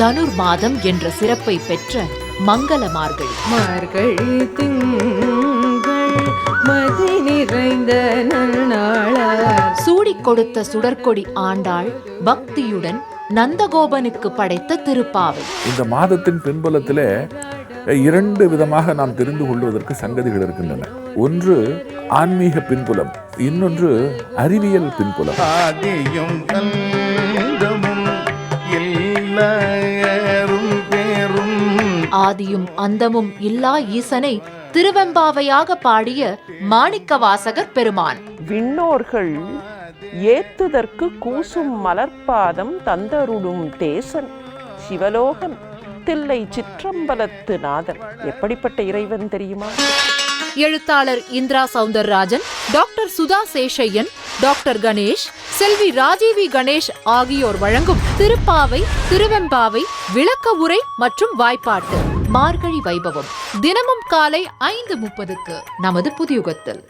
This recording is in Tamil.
தனுர் மாதம் என்ற சிறப்பை பெற்ற மங்கள மார்கழி மார்கழி திங்கள் மதி நிறைந்த சூடிக் கொடுத்த சுடற்கொடி ஆண்டாள் பக்தியுடன் நந்தகோபனுக்கு படைத்த திருப்பாவை. இந்த மாதத்தின் பின்புலத்திலே இரண்டு விதமாக நாம் தெரிந்து கொள்வதற்கு சங்கதிகள் இருக்கின்றன. ஒன்று ஆன்மீக பின்புலம் இன்னொன்று அறிவியல் பின்புலம். ஆதியும் அந்தமும் இல்லா ஈசனை திருவெம்பாவையாக பாடிய மாணிக்கவாசகர் பெருமான். விண்ணோர்கள் ஏத்துதற்கு கூசும் மலர்பாதம் தந்தருடும் தேசன் சிவலோகன் தில்லை சிற்றம்பலத்து நாதர் எப்படிப்பட்ட இறைவன் தெரியுமா? எழுத்தாளர் இந்திரா சவுந்தரராஜன் டாக்டர் சுதா சேஷையன் டாக்டர் கணேஷ் செல்வி ராஜீவி கணேஷ் ஆகியோர் வழங்கும் திருப்பாவை திருவெம்பாவை விளக்க உரை மற்றும் வாய்ப்பாட்டு. மார்கழி வைபவம் தினமும் காலை ஐந்து முப்பதுக்கு நமது புதியுகத்தில்.